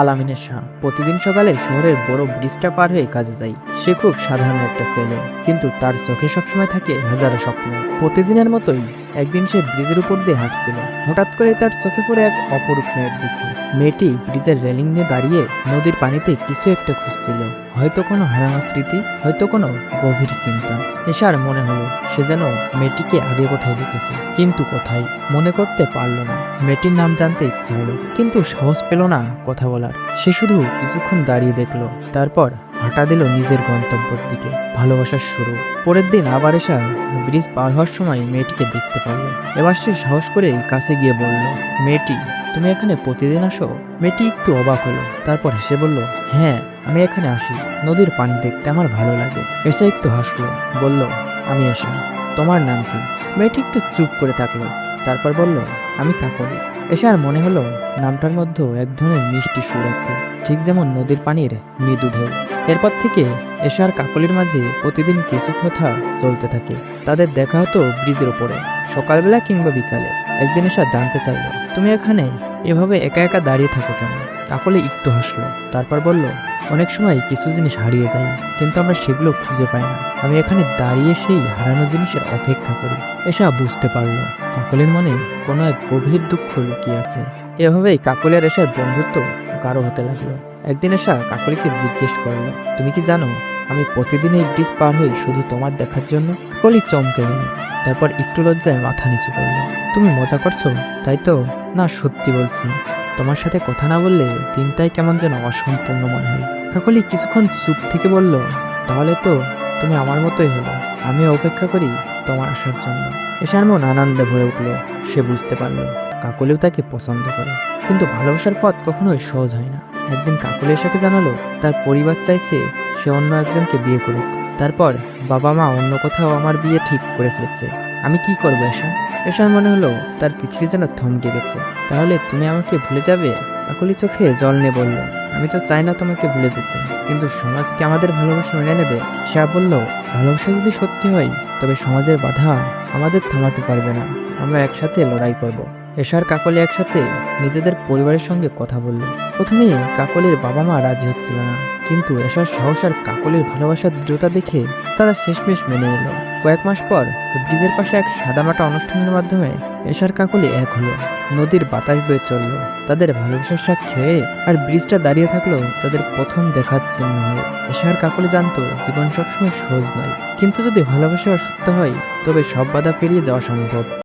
আলামিনের শাহ। প্রতিদিন সকালে শহরের বড় ব্রিজটা পার হয়ে কাজে যাই। সে খুব সাধারণ একটা ছেলে, কিন্তু তার চোখে সবসময় থাকে হাজারো স্বপ্ন। প্রতিদিনের মতোই একদিন সে ব্রিজের উপর দিয়ে হাঁটছিল। হঠাৎ করে তার চোখে পড়ে এক অপরূপ মেয়ের দিকে। মেয়েটি ব্রিজের রেলিং দিয়ে দাঁড়িয়ে নদীর পানিতে কিছু একটা খুঁজছিল। হয়তো কোনো হারানো স্মৃতি, হয়তো কোনো গভীর চিন্তা। এসার মনে হলো সে যেন মেয়েটিকে আগে কোথাও দেখেছে, কিন্তু কোথায় মনে করতে পারল না। মেয়েটির নাম জানতে ইচ্ছে হলো, কিন্তু সাহস পেল না কথা বলার। সে শুধু কিছুক্ষণ দাঁড়িয়ে দেখল, তারপর হাঁটা দিল নিজের গন্তব্যের দিকে। ভালোবাসার শুরু। পরের দিন আবার এসা ব্রিজ পার হওয়ার সময় মেয়েটিকে দেখতে পারল এবার সে সাহস করে কাছে গিয়ে বলল, মেয়েটি, তুমি এখানে প্রতিদিন আসো? মেয়েটি একটু অবাক হলো। তারপর হেসে বলল হ্যাঁ আমি এখানে আসি। নদীর পানি দেখতে আমার ভালো লাগে। এসে একটু হাসলো, বলল, আমি এসা তোমার নাম কি? মেয়েটি একটু চুপ করে থাকল। তারপর বলল, আমি কাকলি। এসার মনে হলো নামটার মধ্যে এক ধরনের মিষ্টি সুর আছে, ঠিক যেমন নদীর পানির মৃদু ঢেউ। এরপর থেকে এশার কাকলির মাঝে প্রতিদিন কিছু কথা চলতে থাকে। তাদের দেখা হতো ব্রিজের ওপরে, সকালবেলা কিংবা বিকালে। একদিন এসা জানতে চাইল, তুমি এখানে এভাবে একা একা দাঁড়িয়ে থাকো কেন? কাকলি একটু হাসলো। তারপর বলল, অনেক সময় কিছু জিনিস হারিয়ে যায় কিন্তু আমরা সেগুলো খুঁজে পাই না। আমি এখানে দাঁড়িয়ে সেই হারানো জিনিসের অপেক্ষা করি। এসা বুঝতে পারল, কাকলের মনে কোনো এক গভীর দুঃখ লুকিয়ে আছে। এভাবেই কাকলের এসার বন্ধুত্ব গাঢ় হতে লাগল। একদিন এসা কাকলিকে জিজ্ঞেস করল, তুমি কি জানো, আমি প্রতিদিন এই ব্রিজ পার হই শুধু তোমার দেখার জন্য? কাকলি চমকে গেল, তারপর একটু লজ্জায় মাথা নিচু করল, তুমি মজা করছ? তাই তো? না, সত্যি বলছি। তোমার সাথে কথা না বললে দিনটাই কেমন যেন অসম্পূর্ণ মনে হয়। কাকলি কিছুক্ষণ চুপ থেকে বলল, তাহলে তো তুমি আমার মতোই হলো। আমি অপেক্ষা করি তোমার আসার জন্য। এসার মন আনন্দে ভরে উঠল, সে বুঝতে পারল কাকলিও তাকে পছন্দ করে। কিন্তু ভালোবাসার পথ কখনোই সহজ হয় না। একদিন কাকলি এসাকে জানালো, তার পরিবার চাইছে সে অন্য একজনকে বিয়ে করুক। তারপর বাবা মা অন্য কোথাও আমার বিয়ে ঠিক করে ফেলেছে। আমি কি করব এসা এসার মনে হলো তার পৃথিবী যেন থমকে গেছে। তাহলে তুমি আমাকে ভুলে যাবে? কাকলি চোখে জল নিয়ে বলল, আমি তো চাই না তোমাকে ভুলে যেতে। কিন্তু সমাজকে আমাদের ভালোবাসা মেনে নেবে? সে বলল, ভালোবাসা যদি সত্যি হয়, তবে সমাজের বাধা আমাদের থামাতে পারবে না। আমরা একসাথে লড়াই করব। এশার কাকলি একসাথে নিজেদের পরিবারের সঙ্গে কথা বলল। প্রথমে কাকলির বাবা মা রাজি হচ্ছিল না, কিন্তু এশার সাহস আর কাকলির ভালোবাসার দৃঢ়তা দেখে তারা শেষমেশ মেনে নিল। কয়েক মাস পর ব্রিজের পাশে এক সাদামাটা অনুষ্ঠানের মাধ্যমে এশার কাকলি এক হলো। নদীর বাতাস বয়ে চলল। তাদের ভালোবাসার সাক্ষী হয়ে আর ব্রিজটা দাঁড়িয়ে থাকল তাদের প্রথম দেখার চিহ্ন হয়ে। এশার কাকলি জানতো, জীবন সবসময় সহজ নয়। কিন্তু যদি ভালোবাসা সত্য হয়, তবে সব বাধা পেরিয়ে যাওয়া সম্ভব।